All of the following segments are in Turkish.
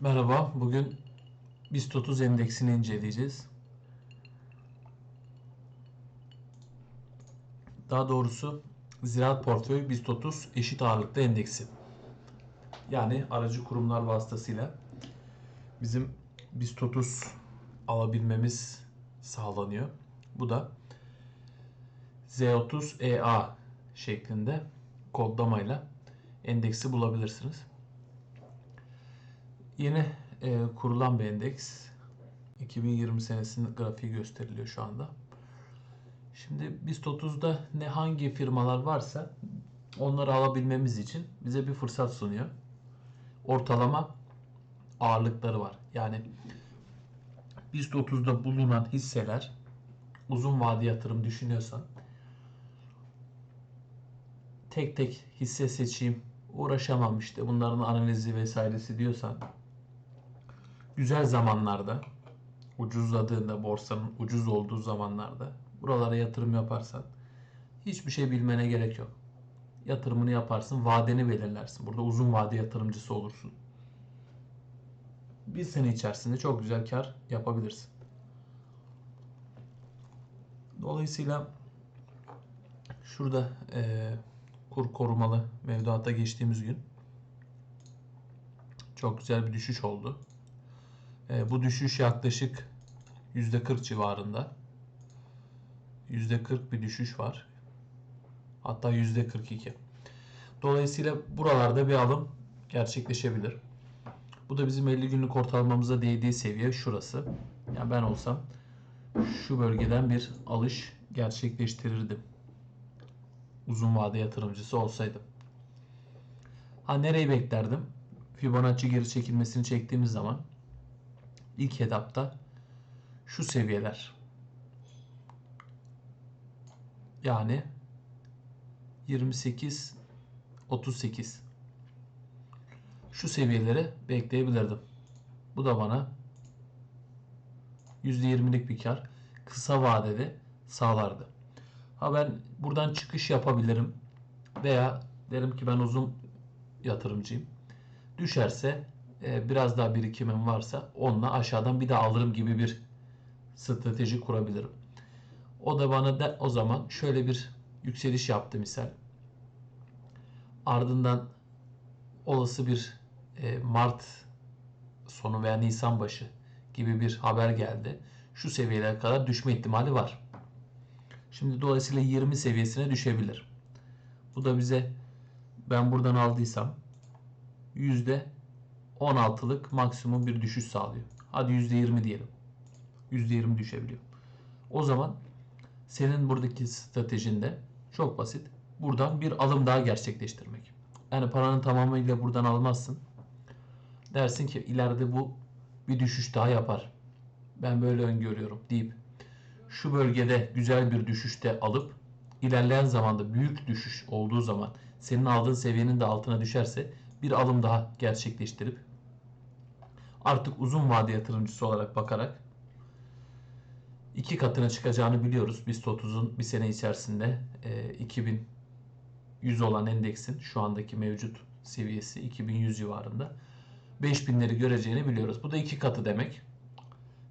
Merhaba, bugün BIST 30 endeksini inceleyeceğiz. Daha doğrusu Ziraat Portföy BIST 30 eşit ağırlıklı endeksi. Yani aracı kurumlar vasıtasıyla bizim BIST 30 alabilmemiz sağlanıyor. Bu da Z30EA şeklinde kodlamayla endeksi bulabilirsiniz. Yeni e, kurulan bir endeks. 2020 senesinin grafiği gösteriliyor şu anda. Şimdi BIST 30'da ne hangi firmalar varsa onları alabilmemiz için bize bir fırsat sunuyor. Ortalama ağırlıkları var. Yani BIST 30'da bulunan hisseler uzun vade yatırım düşünüyorsan tek tek hisse seçeyim uğraşamam işte bunların analizi vesairesi diyorsan güzel zamanlarda ucuzladığında borsanın ucuz olduğu zamanlarda buralara yatırım yaparsan hiçbir şey bilmene gerek yok. Yatırımını yaparsın, vadeni belirlersin. Burada uzun vade yatırımcısı olursun. Bir sene içerisinde çok güzel kar yapabilirsin. Dolayısıyla şurada e, kur korumalı mevduata geçtiğimiz gün çok güzel bir düşüş oldu. E, bu düşüş yaklaşık %40 civarında. %40 bir düşüş var. Hatta %42. Dolayısıyla buralarda bir alım gerçekleşebilir. Bu da bizim 50 günlük ortalamamıza değdiği seviye şurası. Yani ben olsam şu bölgeden bir alış gerçekleştirirdim. Uzun vade yatırımcısı olsaydım. Ha nereyi beklerdim? Fibonacci geri çekilmesini çektiğimiz zaman ilk etapta şu seviyeler yani 28 38 şu seviyeleri bekleyebilirdim. Bu da bana %20'lik bir kar kısa vadede sağlardı. Ha ben buradan çıkış yapabilirim veya derim ki ben uzun yatırımcıyım. Düşerse e, biraz daha birikimim varsa onunla aşağıdan bir daha alırım gibi bir strateji kurabilirim. O da bana da o zaman şöyle bir yükseliş yaptı misal. Ardından olası bir e, Mart sonu veya Nisan başı gibi bir haber geldi. Şu seviyelere kadar düşme ihtimali var. Şimdi dolayısıyla 20 seviyesine düşebilir. Bu da bize ben buradan aldıysam %16'lık maksimum bir düşüş sağlıyor. Hadi %20 diyelim. %20 düşebiliyor. O zaman senin buradaki stratejinde çok basit. Buradan bir alım daha gerçekleştirmek. Yani paranın tamamıyla buradan almazsın. Dersin ki ileride bu bir düşüş daha yapar. Ben böyle öngörüyorum deyip şu bölgede güzel bir düşüşte alıp ilerleyen zamanda büyük düşüş olduğu zaman senin aldığın seviyenin de altına düşerse bir alım daha gerçekleştirip artık uzun vade yatırımcısı olarak bakarak iki katına çıkacağını biliyoruz. BIST 30'un bir sene içerisinde e, 2100 olan endeksin şu andaki mevcut seviyesi 2100 civarında 5000'leri göreceğini biliyoruz. Bu da iki katı demek.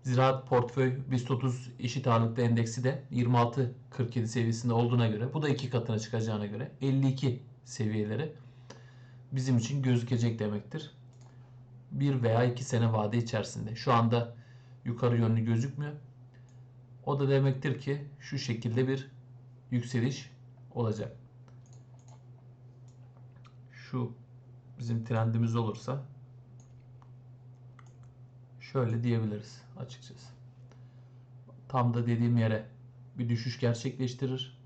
Ziraat portföy BIST 30 eşit ağırlıklı endeksi de 26.47 seviyesinde olduğuna göre bu da iki katına çıkacağına göre 52 seviyeleri bizim için gözükecek demektir. Bir veya iki sene vade içerisinde. Şu anda yukarı yönlü gözükmüyor. O da demektir ki şu şekilde bir yükseliş olacak. Şu bizim trendimiz olursa şöyle diyebiliriz açıkçası. Tam da dediğim yere bir düşüş gerçekleştirir.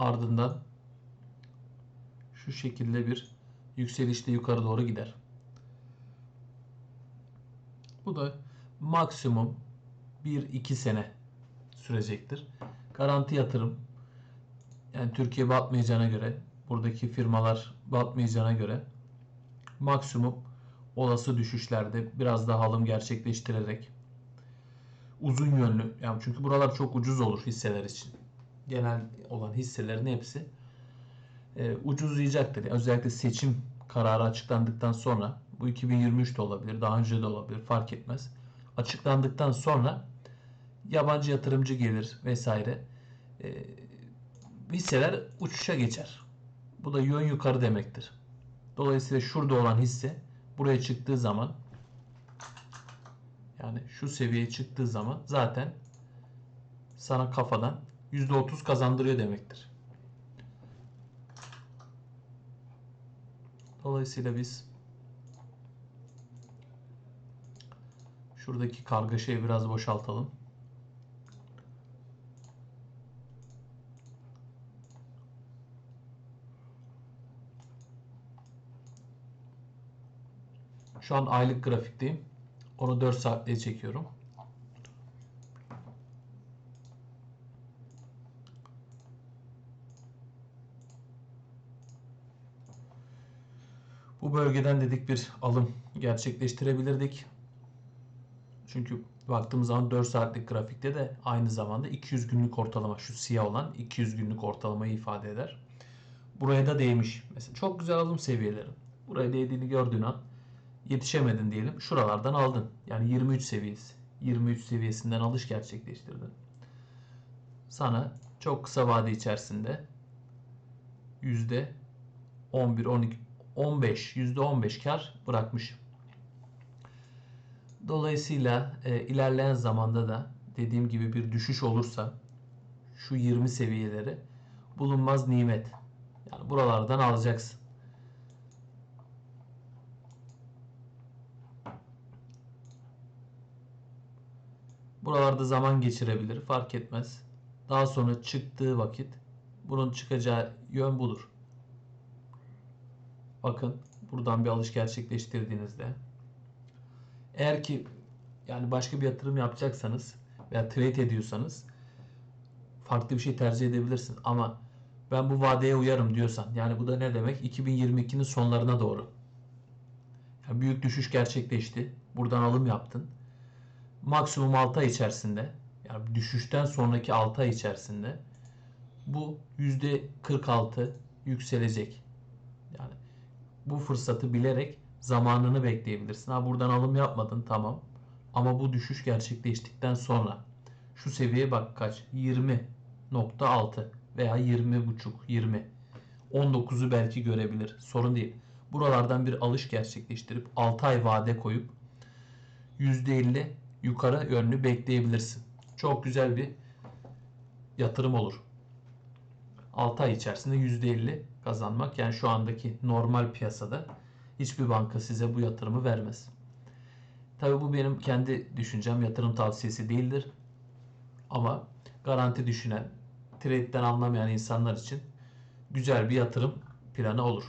Ardından şu şekilde bir yükselişte yukarı doğru gider. Bu da maksimum 1-2 sene sürecektir. Garanti yatırım yani Türkiye batmayacağına göre buradaki firmalar batmayacağına göre maksimum olası düşüşlerde biraz daha alım gerçekleştirerek uzun yönlü yani çünkü buralar çok ucuz olur hisseler için. Genel olan hisselerin hepsi e, ucuzlayacaktır. Yani özellikle seçim kararı açıklandıktan sonra bu 2023 de olabilir, daha önce de olabilir fark etmez. Açıklandıktan sonra yabancı yatırımcı gelir vesaire. E, hisseler uçuşa geçer. Bu da yön yukarı demektir. Dolayısıyla şurada olan hisse buraya çıktığı zaman yani şu seviyeye çıktığı zaman zaten sana kafadan %30 kazandırıyor demektir. Dolayısıyla biz şuradaki kargaşayı biraz boşaltalım. Şu an aylık grafikteyim. Onu 4 saatliğe çekiyorum. Bu bölgeden dedik bir alım gerçekleştirebilirdik. Çünkü baktığımız zaman 4 saatlik grafikte de aynı zamanda 200 günlük ortalama şu siyah olan 200 günlük ortalamayı ifade eder. Buraya da değmiş. Mesela çok güzel alım seviyeleri. Buraya değdiğini gördüğün an yetişemedin diyelim. Şuralardan aldın. Yani 23 seviyesi. 23 seviyesinden alış gerçekleştirdin. Sana çok kısa vade içerisinde yüzde 11, 12, 15, yüzde 15 kar bırakmış. Dolayısıyla e, ilerleyen zamanda da dediğim gibi bir düşüş olursa şu 20 seviyeleri bulunmaz nimet. Yani buralardan alacaksın. Buralarda zaman geçirebilir. Fark etmez. Daha sonra çıktığı vakit bunun çıkacağı yön budur. Bakın buradan bir alış gerçekleştirdiğinizde eğer ki yani başka bir yatırım yapacaksanız veya trade ediyorsanız farklı bir şey tercih edebilirsin. Ama ben bu vadeye uyarım diyorsan yani bu da ne demek? 2022'nin sonlarına doğru. Yani büyük düşüş gerçekleşti. Buradan alım yaptın. Maksimum 6 ay içerisinde yani düşüşten sonraki 6 ay içerisinde bu %46 yükselecek. Yani bu fırsatı bilerek zamanını bekleyebilirsin. Ha buradan alım yapmadın tamam. Ama bu düşüş gerçekleştikten sonra şu seviyeye bak kaç? 20.6 veya 20.5 20 19'u belki görebilir. Sorun değil. Buralardan bir alış gerçekleştirip 6 ay vade koyup %50 yukarı yönlü bekleyebilirsin. Çok güzel bir yatırım olur. 6 ay içerisinde %50 kazanmak yani şu andaki normal piyasada hiçbir banka size bu yatırımı vermez. Tabi bu benim kendi düşüncem yatırım tavsiyesi değildir. Ama garanti düşünen, trade'den anlamayan insanlar için güzel bir yatırım planı olur.